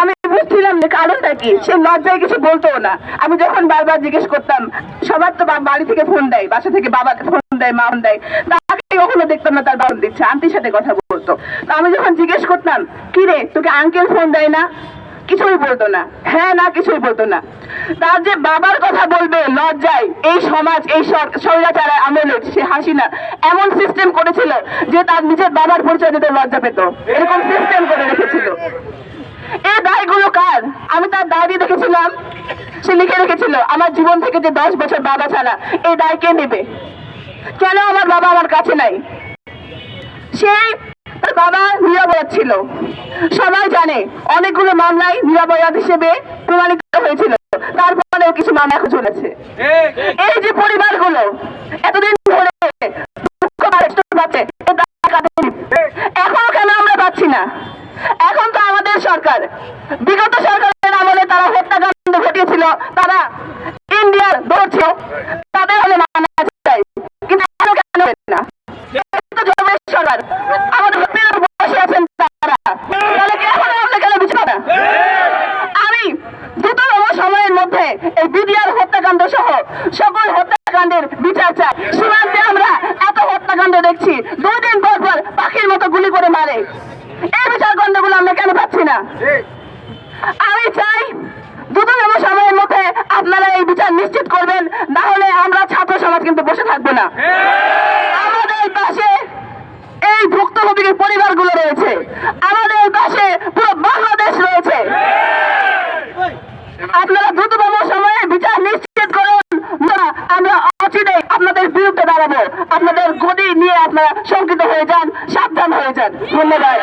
আমি বুঝছিলাম যে কারণটা কি, সে লজ্জায় কিছু বলতো না। আমি যখন বারবার জিজ্ঞেস করতাম, সবার তো বাড়ি থেকে ফোন দেয়, বাসা থেকে বাবাকে ফোন দেয়, মা ফোন দেয় তাকে কখনো দেখতাম না তার বাবা দিচ্ছে, আন্টির সাথে কথা বলতো। আমি যখন জিজ্ঞেস করতাম কি রে তোকে আঙ্কেল ফোন দেয় না? কিছুই বলতো না। হ্যাঁ না, কিছুই বলতো না। তার যে বাবার কথা বলবে, লজ্জায় এই সমাজ, এই স্বৈরাচার আমলে সে হাসিনা এমন সিস্টেম করেছিল যে তার নিজের বাবার পরিচয় দিতে লজ্জা পেত। এরকম সিস্টেম করে রেখেছিল। এই দায়গুলো কার? আমি তার ডায়েরি দেখেছিলাম। সে লিখে রেখেছিল, আমার জীবন থেকে যে দশ বছর বাবা ছাড়া এই দায় কে নেবে? কেন আমার বাবা আমার কাছে নাই? সেই বাবা নিরাপরাধ ছিল। সবাই জানে অনেকগুলো মামলায় নিরাপরাধ হিসেবে প্রমাণিত হয়েছিল। তারপরেও কিছু মামলা এখন চলেছে। এই যে পরিবারগুলো, এতদিন ধরে। এখনও কেন আমরা পাচ্ছি না? এখন তো আমাদের সরকার। বিগত সরকারের আমলে তারা হত্যাকাণ্ড ঘটিয়েছিল, তারা ইন্ডিয়ার ধরছে তাদের হলে মানা চাই কিন্তু এখনও কেন হচ্ছে না এই তো জনগণের সরকার আমাদের পিছনে বসে আছেন তারা তাহলে কি এখনও আমরা কেন বুঝব না আমি দ্রুততম এই বিডিআর হত্যাকাণ্ড সহ সকল হত্যাকাণ্ডের বিচার চাই। সীমান্তে আমরা এত হত্যাকাণ্ড দেখছি, দুই দিন পর পর পাখির মতো গুলি করে মারে। এই বিচার কাণ্ডগুলো আমরা কেন পাচ্ছি না? আমি চাই দ্রুততম সময়ের মধ্যে আপনারা এই বিচার নিশ্চিত করবেন, না হলে আমরা ছাত্র সমাজ কিন্তু বসে থাকব না। আমাদের পাশে এই ভুক্তভোগী পরিবারগুলো রয়েছে। আমাদের পাশে পুরো বাংলাদেশ রয়েছে। আপনারা দ্রুততম সময়ে বিচার নিশ্চিত করুন না আমরা অচিরে আপনাদের বিরুদ্ধে দাঁড়াবো আপনাদের গদি নিয়ে আপনারা শঙ্কিত হয়ে যান সাবধান হয়ে যান। ধন্যবাদ।